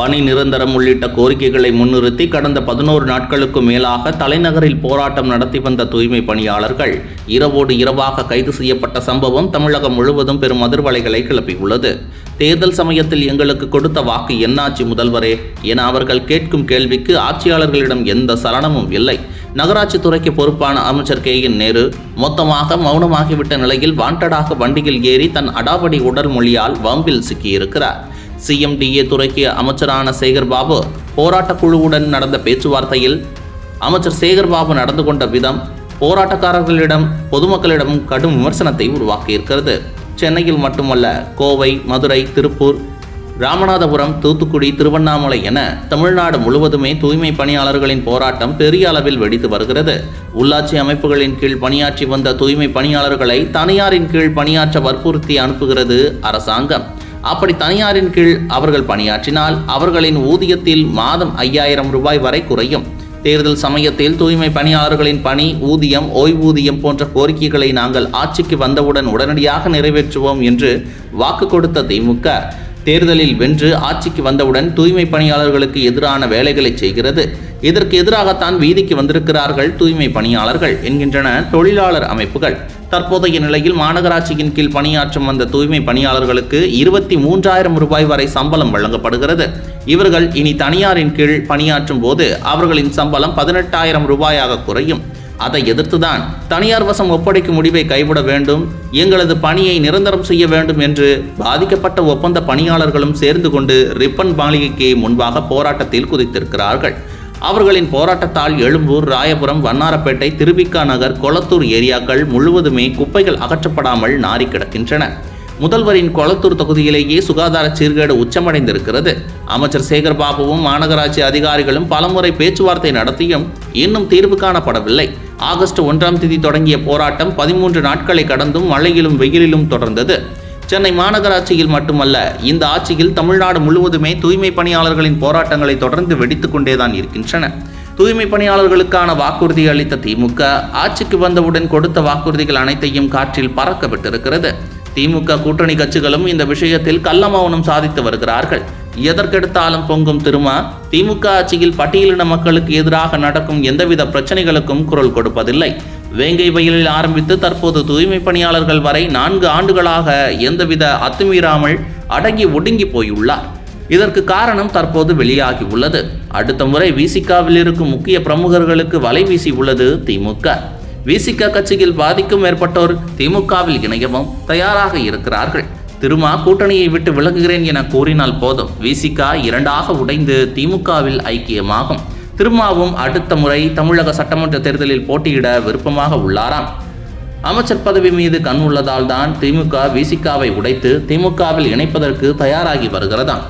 பணி நிரந்தரம் உள்ளிட்ட கோரிக்கைகளை முன்னிறுத்தி கடந்த பதினோரு நாட்களுக்கு மேலாக தலைநகரில் போராட்டம் நடத்தி வந்த தூய்மை பணியாளர்கள் இரவோடு இரவாக கைது செய்யப்பட்ட சம்பவம் தமிழகம் முழுவதும் பெரும் அதிர்வலைகளை கிளப்பியுள்ளது. தேர்தல் சமயத்தில் எங்களுக்கு கொடுத்த வாக்கு என்னாச்சு முதல்வரே? என அவர்கள் கேட்கும் கேள்விக்கு ஆட்சியாளர்களிடம் எந்த சலனமும் இல்லை. நகராட்சி துறைக்கு பொறுப்பான அமைச்சர் கே. என். நேரு மொத்தமாக மௌனமாகிவிட்ட நிலையில் வாண்டடாக வண்டியில் ஏறி தன் அடாவடி உடல் மொழியால் வம்பில் சிக்கியிருக்கிறார். சிஎம்டிஏ துறைக்கு அமைச்சரான சேகர் பாபு போராட்டக் குழுவுடன் நடந்த பேச்சுவார்த்தையில் அமைச்சர் சேகர் பாபு நடந்து கொண்ட விதம் போராட்டக்காரர்களிடம் பொதுமக்களிடம் கடும் விமர்சனத்தை உருவாக்கியிருக்கிறது. சென்னையில் மட்டுமல்ல கோவை மதுரை திருப்பூர் ராமநாதபுரம் தூத்துக்குடி திருவண்ணாமலை என தமிழ்நாடு முழுவதுமே தூய்மை பணியாளர்களின் போராட்டம் பெரிய அளவில் வெடித்து வருகிறது. உள்ளாட்சி அமைப்புகளின் கீழ் பணியாற்றி வந்த தூய்மை பணியாளர்களை தனியாரின் கீழ் பணியாற்ற வற்புறுத்தி அனுப்புகிறது அரசாங்கம். அப்படி தனியாரின் கீழ் அவர்கள் பணியாற்றினால் அவர்களின் ஊதியத்தில் மாதம் ஐயாயிரம் ரூபாய் வரை குறையும். தேர்தல் சமயத்தில் தூய்மை பணியாளர்களின் பணி ஊதியம் ஓய்வூதியம் போன்ற கோரிக்கைகளை நாங்கள் ஆட்சிக்கு வந்தவுடன் உடனடியாக நிறைவேற்றுவோம் என்று வாக்கு கொடுத்த திமுக. தேர்தலில் வென்று ஆட்சிக்கு வந்தவுடன் தூய்மை பணியாளர்களுக்கு எதிரான வேலைகளை செய்கிறது. இதற்கு எதிராகத்தான் வீதிக்கு வந்திருக்கிறார்கள் தூய்மை பணியாளர்கள் என்கின்றன தொழிலாளர் அமைப்புகள். தற்போதைய நிலையில் மாநகராட்சியின் கீழ் பணியாற்றும் வந்த தூய்மை பணியாளர்களுக்கு இருபத்தி மூன்றாயிரம் ரூபாய் வரை சம்பளம் வழங்கப்படுகிறது. இவர்கள் இனி தனியாரின் கீழ் பணியாற்றும் போது அவர்களின் சம்பளம் பதினெட்டாயிரம் ரூபாயாக குறையும். அதை எதிர்த்துதான் தனியார் வசம் ஒப்படைக்கும் முடிவை கைவிட வேண்டும். எங்களது பணியை நிரந்தரம் செய்ய வேண்டும் என்று பாதிக்கப்பட்ட ஒப்பந்த பணியாளர்களும் சேர்ந்து கொண்டு ரிப்பன் மாளிகைக்கு முன்பாக போராட்டத்தில் குதித்திருக்கிறார்கள். அவர்களின் போராட்டத்தால் எழும்பூர் ராயபுரம் வண்ணாரப்பேட்டை திருவிக்கா நகர் கொளத்தூர் ஏரியாக்கள் முழுவதுமே குப்பைகள் அகற்றப்படாமல் நாரி கிடக்கின்றன. முதல்வரின் கொளத்தூர் தொகுதியிலேயே சுகாதார சீர்கேடு உச்சமடைந்திருக்கிறது. அமைச்சர் சேகர் பாபுவும் மாநகராட்சி அதிகாரிகளும் பலமுறை பேச்சுவார்த்தை நடத்தியும் இன்னும் தீர்வு காணப்படவில்லை. ஆகஸ்ட் ஒன்றாம் தேதி தொடங்கிய போராட்டம் பதிமூன்று நாட்களை கடந்தும் மழையிலும் வெயிலிலும் தொடர்ந்தது. சென்னை மாநகராட்சியில் மட்டுமல்ல இந்த ஆட்சியில் தமிழ்நாடு முழுவதுமே தூய்மை பணியாளர்களின் போராட்டங்களை தொடர்ந்து வெடித்து கொண்டேதான் இருக்கின்றன. தூய்மை பணியாளர்களுக்கான வாக்குறுதி அளித்த திமுக ஆட்சிக்கு வந்தவுடன் கொடுத்த வாக்குறுதிகள் அனைத்தையும் காற்றில் பறக்கப்பட்டிருக்கிறது திமுக கூட்டணி கட்சிகளும் இந்த விஷயத்தில் கள்ள மௌனம் சாதித்து வருகிறார்கள். எதற்கெடுத்தாலும் பொங்கும் திருமா திமுக ஆட்சியில் பட்டியலின மக்களுக்கு எதிராக நடக்கும் எந்தவித பிரச்சனைகளுக்கும் குரல் கொடுப்பதில்லை. வேங்கை வயலில் ஆரம்பித்து தற்போது தூய்மை பணியாளர்கள் வரை நான்கு ஆண்டுகளாக எந்தவித அத்துமீறாமல் அடங்கி ஒடுங்கி போயுள்ளார். இதற்கு காரணம் தற்போது வெளியாகி உள்ளது. அடுத்த முறை விசிகாவில் இருக்கும் முக்கிய பிரமுகர்களுக்கு வலை வீசி உள்ளது திமுக. விசிக கட்சியில் பாதிக்கும் மேற்பட்டோர் திமுகவில் இணையவும் தயாராக இருக்கிறார்கள். திருமா கூட்டணியை விட்டு விலகுகிறேன் என கூறினால் போதும். விசிகா இரண்டாக உடைந்து திமுகவில் ஐக்கியமாகும். திருமாவும் அடுத்த முறை தமிழக சட்டமன்ற தேர்தலில் போட்டியிட விருப்பமாக உள்ளாராம். அமைச்சர் பதவி மீது கண் உள்ளதால் தான் திமுக விசிகாவை உடைத்து திமுகவில் இணைப்பதற்கு தயாராகி வருகிறதாம்.